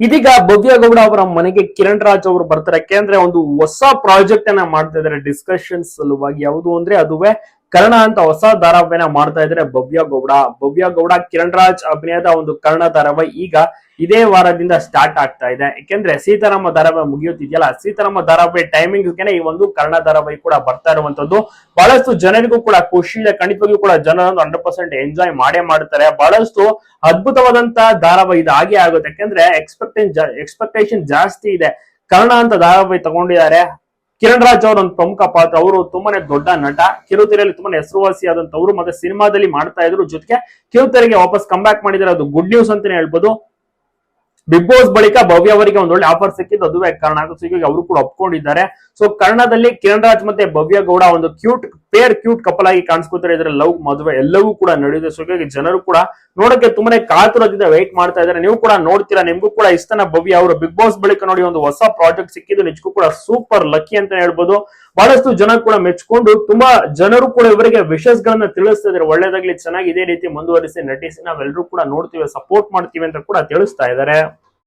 ಇದೀಗ ಭವ್ಯ ಗೌಡ ಅವರ ಮನೆಗೆ ಕಿರಣ್ ರಾಜ್ ಅವರು ಬರ್ತಾರೆ. ಯಾಕೆಂದ್ರೆ ಒಂದು ಹೊಸ ಪ್ರಾಜೆಕ್ಟ್ ಅನ್ನ ಮಾಡ್ತಾ ಇದಾರೆ ಡಿಸ್ಕಶನ್ ಸಲುವಾಗಿ. ಯಾವುದು ಅಂದ್ರೆ ಅದುವೇ ಕರ್ಣ ಅಂತ ಹೊಸ ಧಾರಾವಾಹಿನ ಮಾಡ್ತಾ ಇದ್ರೆ ಭವ್ಯ ಗೌಡ. ಭವ್ಯ ಗೌಡ ಕಿರಣ್ ರಾಜ್ ಅಭಿನಯದ ಒಂದು ಕರ್ಣ ಧಾರಾವಾಹಿ ಈಗ ಇದೇ ವಾರದಿಂದ ಸ್ಟಾರ್ಟ್ ಆಗ್ತಾ ಇದೆ. ಯಾಕೆಂದ್ರೆ ಸೀತಾರಾಮ ಧಾರಾವಾಹಿ ಮುಗಿಯುತ್ತಿದೆಯಲ್ಲ ಸೀತಾರಾಮ ಧಾರಾವಾಹಿ ಟೈಮಿಂಗ್ ಈ ಒಂದು ಕರ್ಣ ಧಾರಾವಾಹಿ ಕೂಡ ಬರ್ತಾ ಇರುವಂತದ್ದು ಬಹಳಷ್ಟು ಜನರಿಗೂ ಕೂಡ ಖುಷಿ ಇದೆ ಖಂಡಿತವಾಗಿಯೂ ಕೂಡ ಜನರನ್ನು ಹಂಡ್ರೆಡ್ ಪರ್ಸೆಂಟ್ ಎಂಜಾಯ್ ಮಾಡೇ ಮಾಡ್ತಾರೆ. ಬಹಳಷ್ಟು ಅದ್ಭುತವಾದಂತ ಧಾರಾವಾಹಿ ಇದು ಹಾಗೆ ಆಗುತ್ತೆ. ಯಾಕೆಂದ್ರೆ ಎಕ್ಸ್ಪೆಕ್ಟೇಷನ್ ಎಕ್ಸ್ಪೆಕ್ಟೇಷನ್ ಜಾಸ್ತಿ ಇದೆ. ಕರ್ಣ ಅಂತ ಧಾರಾವಾಹಿ ತಗೊಂಡಿದ್ದಾರೆ. ಕಿರಣ್ ರಾಜ್ ಅವರು ಒಂದು ಪ್ರಮುಖ ಪಾತ್ರ. ಅವರು ತುಂಬಾನೇ ದೊಡ್ಡ ನಟ. ಕಿರುತೆರೆಯಲ್ಲಿ ತುಂಬಾನೇ ಹೆಸರುವಾಸಿ ಆದಂತವ್ರು ಮತ್ತೆ ಸಿನಿಮಾದಲ್ಲಿ ಮಾಡ್ತಾ ಇದ್ರು. ಜೊತೆಗೆ ಕಿರುತೆರೆಗೆ ವಾಪಸ್ ಕಮ್ ಬ್ಯಾಕ್ ಮಾಡಿದ್ರೆ ಅದು ಗುಡ್ ನ್ಯೂಸ್ ಅಂತಾನೆ ಹೇಳ್ಬೋದು. ಬಿಗ್ ಬಾಸ್ ಬಳಿಕ ಭವ್ಯ ಅವರಿಗೆ ಒಂದು ಒಳ್ಳೆ ಆಫರ್ ಸಿಕ್ಕಿದ್ದು ಅದುವೇ ಕಾರಣ. ಆಗುತ್ತೆ ಹೀಗಾಗಿ ಅವರು ಕೂಡ ಒಪ್ಕೊಂಡಿದ್ದಾರೆ. ಸೊ ಕನ್ನಡದಲ್ಲಿ ಕಿರಣ್ ರಾಜ್ ಮತ್ತೆ ಭವ್ಯ ಗೌಡ ಒಂದು ಕ್ಯೂಟ್ ಪೇರ್ ಕ್ಯೂಟ್ ಕಪಲ್ ಆಗಿ ಕಾಣಿಸ್ಕೊತಾರೆ ಇದರ ಲವ್, ಮದುವೆ ಎಲ್ಲವೂ ಕೂಡ ನಡೆಯುತ್ತೆ. ಸೊ ಹೀಗಾಗಿ ಜನರು ಕೂಡ ನೋಡಕ್ಕೆ ತುಂಬಾನೇ ಕಾತುರದಿಂದ ವೆಯ್ಟ್ ಮಾಡ್ತಾ ಇದ್ದಾರೆ. ನೀವು ಕೂಡ ನೋಡ್ತೀರಾ, ನಿಮ್ಗೂ ಕೂಡ ಇಷ್ಟನ ಭವ್ಯ ಅವರು ಬಿಗ್ ಬಾಸ್ ಬಳಿಕ ನೋಡಿ ಒಂದು ಹೊಸ ಪ್ರಾಜೆಕ್ಟ್ ಸಿಕ್ಕಿದ್ದು ನಿಜಕ್ಕೂ ಕೂಡ ಸೂಪರ್ ಲಕ್ಕಿ ಅಂತ ಹೇಳ್ಬೋದು. ಬಹಳಷ್ಟು ಜನ ಕೂಡ ಮೆಚ್ಕೊಂಡು ತುಂಬಾ ಜನರು ಕೂಡ ಇವರಿಗೆ ವಿಶಸ್ ಗಳನ್ನ ತಿಳಿಸ್ತಾ ಇದ್ದಾರೆ. ಒಳ್ಳೇದಾಗ್ಲಿ, ಚೆನ್ನಾಗಿ ಇದೇ ರೀತಿ ಮುಂದುವರಿಸಿ ನಟಿಸಿ ನಾವೆಲ್ಲರೂ ಕೂಡ ನೋಡ್ತೀವಿ ಸಪೋರ್ಟ್ ಮಾಡ್ತೀವಿ ಅಂತ ಕೂಡ ತಿಳಿಸ್ತಾ ಇದ್ದಾರೆ.